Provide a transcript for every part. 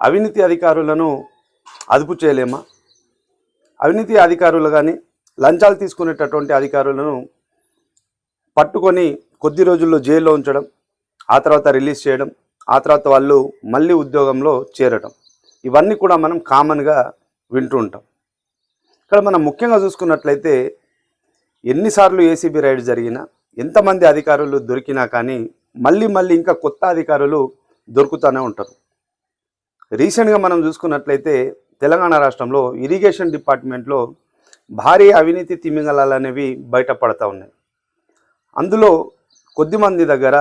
అవినీతి అధికారులను అదుపు చేయలేమా? అవినీతి అధికారులు కానీ లంచాలు తీసుకునేటటువంటి అధికారులను పట్టుకొని కొద్ది రోజుల్లో జైల్లో ఉంచడం ఆ తర్వాత రిలీజ్ చేయడం ఆ తర్వాత వాళ్ళు మళ్ళీ ఉద్యోగంలో చేరడం ఇవన్నీ కూడా మనం కామన్గా వింటూ ఉంటాం. ఇక్కడ మనం ముఖ్యంగా చూసుకున్నట్లయితే ఎన్నిసార్లు ఏసీబీ రైడ్ జరిగినా ఎంతమంది అధికారులు దొరికినా కానీ మళ్ళీ మళ్ళీ ఇంకా కొత్త అధికారులు దొరుకుతూనే ఉంటారు. రీసెంట్గా మనం చూసుకున్నట్లయితే తెలంగాణ రాష్ట్రంలో ఇరిగేషన్ డిపార్ట్మెంట్లో భారీ అవినీతి తిమింగలాలు అనేవి బయటపడతా ఉన్నాయి. అందులో కొద్దిమంది దగ్గర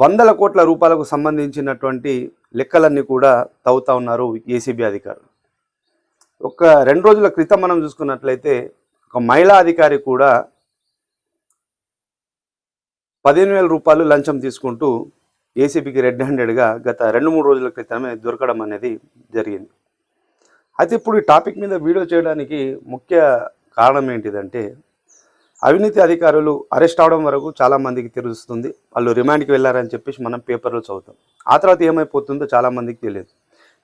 వందల కోట్ల రూపాయలకు సంబంధించినటువంటి లెక్కలన్నీ కూడా తవ్వుతా ఉన్నారు ఏసీబీ అధికారులు. ఒక రెండు రోజుల క్రితం మనం చూసుకున్నట్లయితే ఒక మహిళా అధికారి కూడా పదిహేను వేల రూపాయలు లంచం తీసుకుంటూ ఏసీబీకి రెడ్ హ్యాండెడ్గా గత రెండు మూడు రోజుల క్రితమే దొరకడం అనేది జరిగింది. అయితే ఇప్పుడు ఈ టాపిక్ మీద వీడియో చేయడానికి ముఖ్య కారణం ఏంటిదంటే అవినీతి అధికారులు అరెస్ట్ అవడం వరకు చాలామందికి తెలుస్తుంది. వాళ్ళు రిమాండ్కి వెళ్ళారని చెప్పేసి మనం పేపర్లో చదువుతాం. ఆ తర్వాత ఏమైపోతుందో చాలామందికి తెలియదు.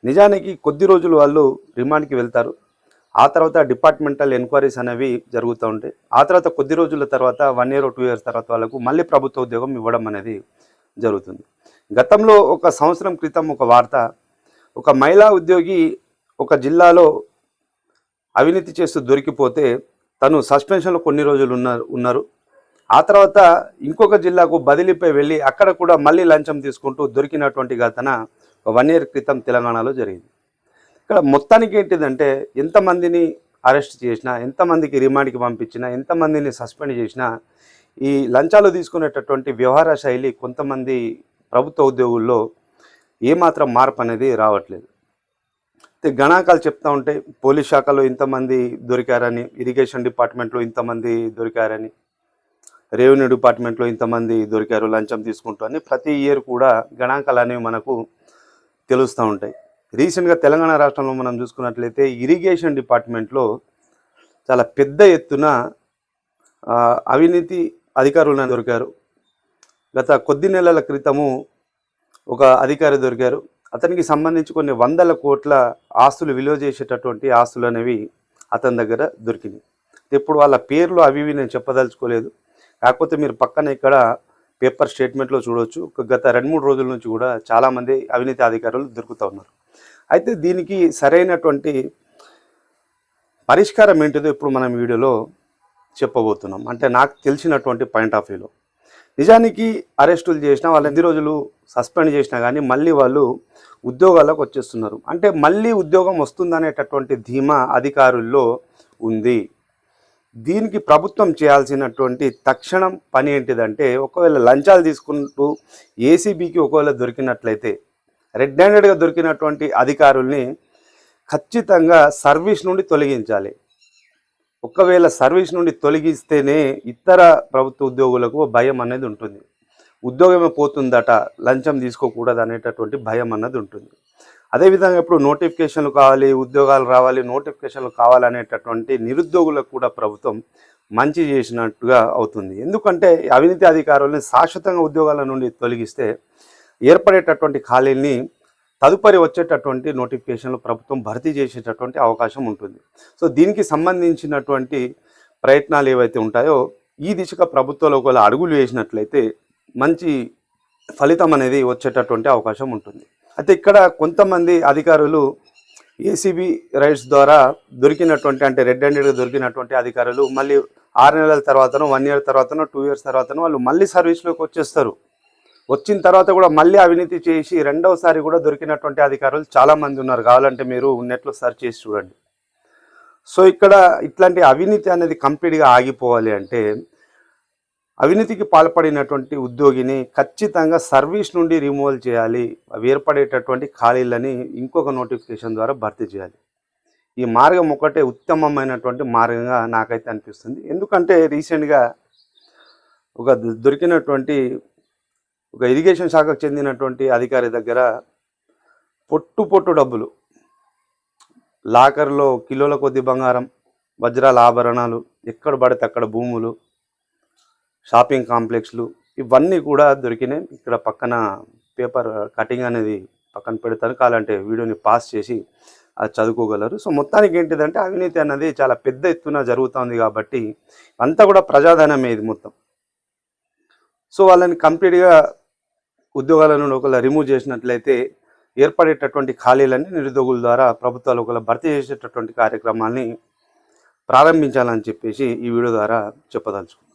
నిజానికి కొద్ది రోజులు వాళ్ళు రిమాండ్కి వెళ్తారు. ఆ తర్వాత డిపార్ట్మెంటల్ ఎంక్వైరీస్ అనేవి జరుగుతూ ఉంటాయి. ఆ తర్వాత కొద్ది రోజుల తర్వాత వన్ ఇయర్ టూ ఇయర్స్ తర్వాత వాళ్ళకు మళ్ళీ ప్రభుత్వ ఉద్యోగం ఇవ్వడం అనేది జరుగుతుంది. గతంలో ఒక సంవత్సరం క్రితం ఒక వార్త ఒక మహిళా ఉద్యోగి ఒక జిల్లాలో అవినీతి చేస్తూ దొరికిపోతే తను సస్పెన్షన్లో కొన్ని రోజులు ఉన్నారు ఉన్నారు. ఆ తర్వాత ఇంకొక జిల్లాకు బదిలీపై వెళ్ళి అక్కడ కూడా మళ్ళీ లంచం తీసుకుంటూ దొరికినటువంటి ఘటన ఒక వన్ ఇయర్ క్రితం తెలంగాణలో జరిగింది. ఇక్కడ మొత్తానికి ఏంటిదంటే ఎంతమందిని అరెస్ట్ చేసినా ఎంతమందికి రిమాండ్కి పంపించినా ఎంతమందిని సస్పెండ్ చేసినా ఈ లంచాలు తీసుకునేటటువంటి వ్యవహార శైలి కొంతమంది ప్రభుత్వ ఉద్యోగుల్లో ఏమాత్రం మార్పు అనేది రావట్లేదు. అయితే గణాంకాలు చెప్తా ఉంటే పోలీస్ శాఖలో ఇంతమంది దొరికారని ఇరిగేషన్ డిపార్ట్మెంట్లో ఇంతమంది దొరికారని రెవెన్యూ డిపార్ట్మెంట్లో ఇంతమంది దొరికారు లంచం తీసుకుంటూ అని ప్రతి ఇయర్ కూడా గణాంకాలు అనేవి మనకు తెలుస్తూ ఉంటాయి. రీసెంట్గా తెలంగాణ రాష్ట్రంలో మనం చూసుకున్నట్లయితే ఇరిగేషన్ డిపార్ట్మెంట్లో చాలా పెద్ద ఎత్తున అవినీతి అధికారులు దొరికారు. గత కొద్ది నెలల క్రితము ఒక అధికారి దొరికారు. అతనికి సంబంధించి కొన్ని వందల కోట్ల ఆస్తులు విలువ చేసేటటువంటి ఆస్తులు అనేవి అతని దగ్గర దొరికినాయి ఇప్పుడు వాళ్ళ పేర్లు అవి ఇవి నేను చెప్పదలుచుకోలేదు. కాకపోతే మీరు పక్కన ఇక్కడ పేపర్ స్టేట్మెంట్లో చూడవచ్చు గత రెండు మూడు రోజుల నుంచి కూడా చాలామంది అవినీతి అధికారులు దొరుకుతూ ఉన్నారు. అయితే దీనికి సరైనటువంటి పరిష్కారం ఏంటిదో ఇప్పుడు మనం వీడియోలో చెప్పబోతున్నాం. అంటే నాకు తెలిసినటువంటి పాయింట్ ఆఫ్ వ్యూలో నిజానికి అరెస్టులు చేసినా వాళ్ళు ఎన్ని రోజులు సస్పెండ్ చేసినా కానీ మళ్ళీ వాళ్ళు ఉద్యోగాలకు వచ్చేస్తున్నారు. అంటే మళ్ళీ ఉద్యోగం వస్తుందనేటటువంటి ధీమా అధికారుల్లో ఉంది. దీనికి ప్రభుత్వం చేయాల్సినటువంటి తక్షణం పని ఏంటిదంటే ఒకవేళ లంచాలు తీసుకుంటూ ఏసీబీకి ఒకవేళ దొరికినట్లయితే రెడ్ హ్యాండెడ్గా దొరికినటువంటి అధికారుల్ని ఖచ్చితంగా సర్వీస్ నుండి తొలగించాలి. ఒకవేళ సర్వీస్ నుండి తొలగిస్తేనే ఇతర ప్రభుత్వ ఉద్యోగులకు భయం అనేది ఉంటుంది. ఉద్యోగమే పోతుందట లంచం తీసుకోకూడదు అనేటటువంటి భయం అన్నది ఉంటుంది. అదేవిధంగా ఇప్పుడు నోటిఫికేషన్లు కావాలి ఉద్యోగాలు రావాలి నోటిఫికేషన్లు కావాలనేటటువంటి నిరుద్యోగులకు కూడా ప్రభుత్వం మంచి చేసినట్టుగా అవుతుంది. ఎందుకంటే అవినీతి అధికారుల్ని శాశ్వతంగా ఉద్యోగాల నుండి తొలగిస్తే ఏర్పడేటటువంటి ఖాళీల్ని తదుపరి వచ్చేటటువంటి నోటిఫికేషన్లు ప్రభుత్వం భర్తీ చేసేటటువంటి అవకాశం ఉంటుంది. సో దీనికి సంబంధించినటువంటి ప్రయత్నాలు ఏవైతే ఉంటాయో ఈ దిశగా ప్రభుత్వాలు ఒకవేళ అడుగులు వేసినట్లయితే మంచి ఫలితం అనేది వచ్చేటటువంటి అవకాశం ఉంటుంది. అయితే ఇక్కడ కొంతమంది అధికారులు ఏసీబీ రైట్స్ ద్వారా దొరికినటువంటి అంటే రెడ్ హ్యాండెడ్గా దొరికినటువంటి అధికారులు మళ్ళీ ఆరు నెలల తర్వాతనో వన్ ఇయర్ తర్వాతనో టూ ఇయర్స్ తర్వాతనో వాళ్ళు మళ్ళీ సర్వీస్లోకి వచ్చేస్తారు. వచ్చిన తర్వాత కూడా మళ్ళీ అవినీతి చేసి రెండవసారి కూడా దొరికినటువంటి అధికారులు చాలామంది ఉన్నారు. కావాలంటే మీరు నెట్లో సర్చ్ చేసి చూడండి. సో ఇక్కడ ఇట్లాంటి అవినీతి అనేది కంప్లీట్గా ఆగిపోవాలి అంటే అవినీతికి పాల్పడినటువంటి ఉద్యోగిని ఖచ్చితంగా సర్వీస్ నుండి రిమూవల్ చేయాలి. అవి ఏర్పడేటటువంటి ఖాళీలని ఇంకొక నోటిఫికేషన్ ద్వారా భర్తీ చేయాలి. ఈ మార్గం ఒకటే ఉత్తమమైనటువంటి మార్గంగా నాకైతే అనిపిస్తుంది. ఎందుకంటే రీసెంట్గా ఒక దొరికినటువంటి ఒక ఇరిగేషన్ శాఖకు చెందినటువంటి అధికారి దగ్గర పొట్టు పొట్టు డబ్బులు లాకర్లో కిలోల కొద్ది బంగారం వజ్రాల ఆభరణాలు ఎక్కడ పడితే అక్కడ భూములు షాపింగ్ కాంప్లెక్స్లు ఇవన్నీ కూడా దొరికినాయి. ఇక్కడ పక్కన పేపర్ కటింగ్ అనేది పక్కన పెడతాను. కావాలంటే వీడియోని పాస్ చేసి అది చదువుకోగలరు. సో మొత్తానికి ఏంటిదంటే అవినీతి అన్నది చాలా పెద్ద ఎత్తున జరుగుతుంది కాబట్టి అంతా కూడా ప్రజాధనమే ఇది మొత్తం. సో వాళ్ళని కంప్లీట్గా ఉద్యోగాలను ఒకవేళ రిమూవ్ చేసినట్లయితే ఏర్పడేటటువంటి ఖాళీలన్నీ నిరుద్యోగుల ద్వారా ప్రభుత్వాలు ఒకవేళ భర్తీ చేసేటటువంటి కార్యక్రమాల్ని ప్రారంభించాలని చెప్పేసి ఈ వీడియో ద్వారా చెప్పదలుచుకున్నాను